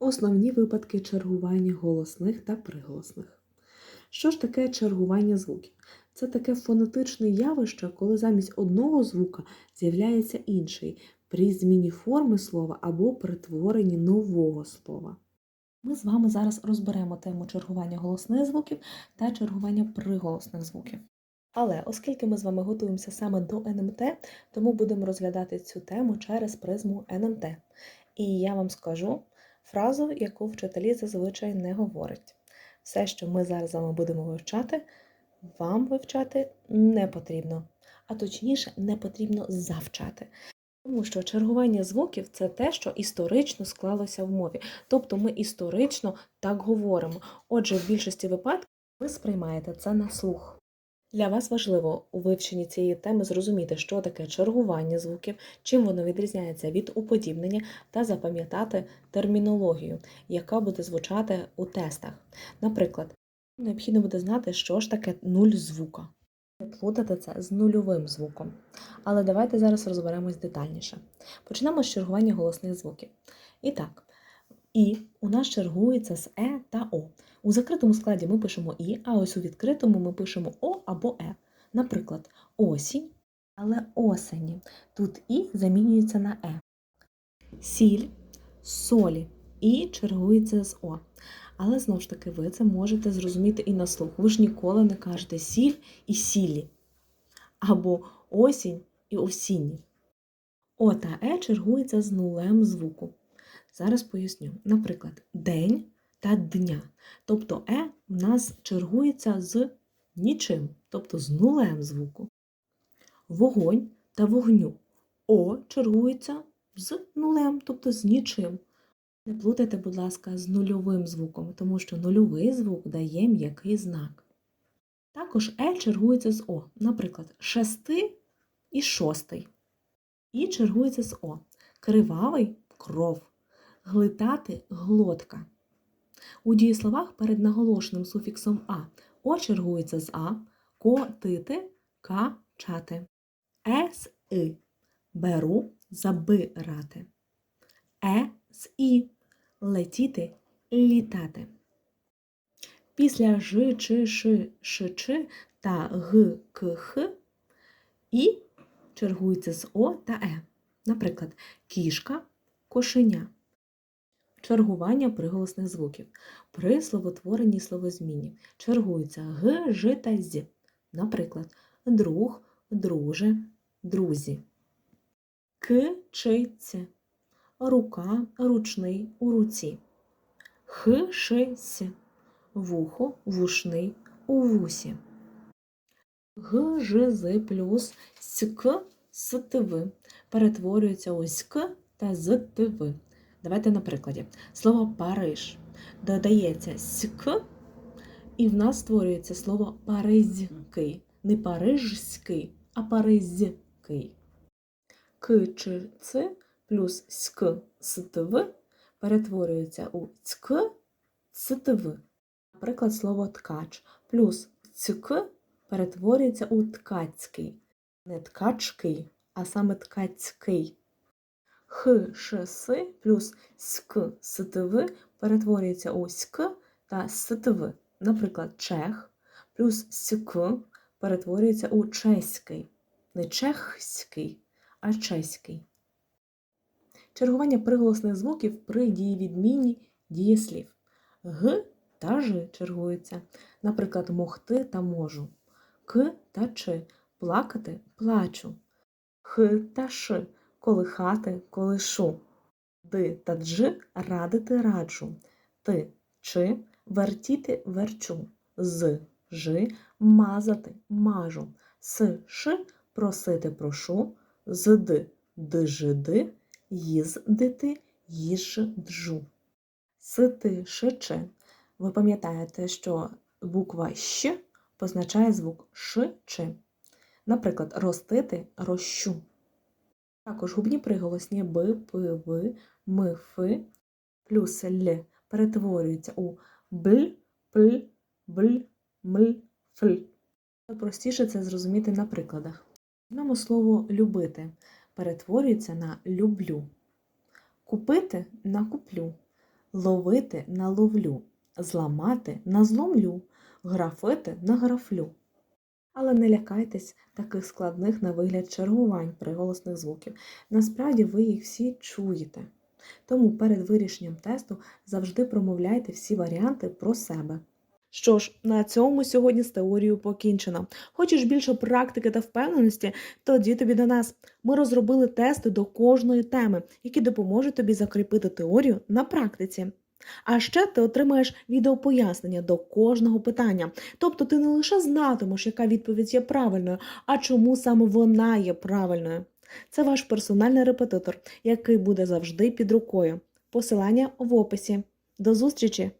Основні випадки чергування голосних та приголосних. Що ж таке чергування звуків? Це таке фонетичне явище, коли замість одного звука з'являється інший при зміні форми слова або перетворенні нового слова. Ми з вами зараз розберемо тему чергування голосних звуків та чергування приголосних звуків. Але оскільки ми з вами готуємося саме до НМТ, тому будемо розглядати цю тему через призму НМТ. І я вам скажу фразу, яку вчителі зазвичай не говорять. Все, що ми зараз з вами будемо вивчати, вам вивчати не потрібно, а точніше, не потрібно завчати. Тому що чергування звуків це те, що історично склалося в мові. Тобто ми історично так говоримо. Отже, в більшості випадків ви сприймаєте це на слух. Для вас важливо у вивченні цієї теми зрозуміти, що таке чергування звуків, чим воно відрізняється від уподібнення, та запам'ятати термінологію, яка буде звучати у тестах. Наприклад, необхідно буде знати, що ж таке нуль звука. Плутати це з нульовим звуком. Але давайте зараз розберемось детальніше. Почнемо з чергування голосних звуків. І так, І у нас чергується з Е та О. У закритому складі ми пишемо І, а ось у відкритому ми пишемо О або Е. Наприклад, осінь, але осені. Тут І замінюється на Е. Сіль, солі. І чергується з О. Але знову ж таки, ви це можете зрозуміти і на слух. Ви ж ніколи не кажете сіль і сілі. Або осінь і осінні. О та Е чергується з нулем звуку. Зараз поясню. Наприклад, день та дня. Тобто Е в нас чергується з нічим, тобто з нулем звуку. Вогонь та вогню. О чергується з нулем, тобто з нічим. Не плутайте, будь ласка, з нульовим звуком, тому що нульовий звук дає м'який знак. Також Е чергується з О, наприклад, шести і шостий. І чергується з О. Кривавий кров. Глитати глотка. У дієсловах перед наголошеним суфіксом А О чергується з А, котити, качати. З И. Беру забирати. Е з І. Летіти, літати. Після ж, чи, ши, ш, чи та г, к, х і чергується з О та Е. Наприклад, кішка, кошеня. Чергування приголосних звуків. При словотворенні словозміні чергуються г, ж та з. Наприклад, друг, друже, друзі. К, чи, ц. Рука, ручний, у руці. Х, ш, с. Вухо, вушний, у вусі. Г, ж, з плюс ськ, ств. Перетворюється у ськ та з тв. Давайте на прикладі. Слово Париж додається ськ, і в нас створюється слово паризький. Не парижський, а паризький. К чи ц плюс ськ ств перетворюється у цьк цтв. Наприклад, слово ткач плюс цьк перетворюється у ткацький. Не ткачкий, а саме ткацький. Х, ш, с плюс СК, СТВ перетворюється у СК та СТВ. Наприклад, чех плюс СК перетворюється у чеський. Не чехський, а чеський. Чергування приголосних звуків при дієвідміні дієслів. Г та Ж чергуються. Наприклад, могти та можу. К та Ч. Плакати плачу. Х та Ш колихати колишу. Ди та дж радити раджу. Ти чи вертіти верчу. З жи мазати мажу. С ш просити прошу. З д дижиди, їздити їжджу. Сити шиче. Ви пам'ятаєте, що буква Щ позначає звук Ш чи. Наприклад, ростити рощу. Також губні приголосні б, п, в, м, ф плюс л перетворюються у бл, пл, бл, мл, фл. Простіше це зрозуміти на прикладах. Візьмемо слово любити перетворюється на люблю. Купити на куплю. ловити на ловлю, зламати на зломлю, графити на графлю. Але не лякайтесь таких складних на вигляд чергувань приголосних звуків. Насправді ви їх всі чуєте. Тому перед вирішенням тесту завжди промовляйте всі варіанти про себе. Що ж, на цьому сьогодні з теорією покінчено. Хочеш більше практики та впевненості? Тоді тобі до нас. Ми розробили тести до кожної теми, які допоможуть тобі закріпити теорію на практиці. А ще ти отримаєш відеопояснення до кожного питання. Тобто ти не лише знатимеш, яка відповідь є правильною, а чому саме вона є правильною. Це ваш персональний репетитор, який буде завжди під рукою. Посилання в описі. До зустрічі!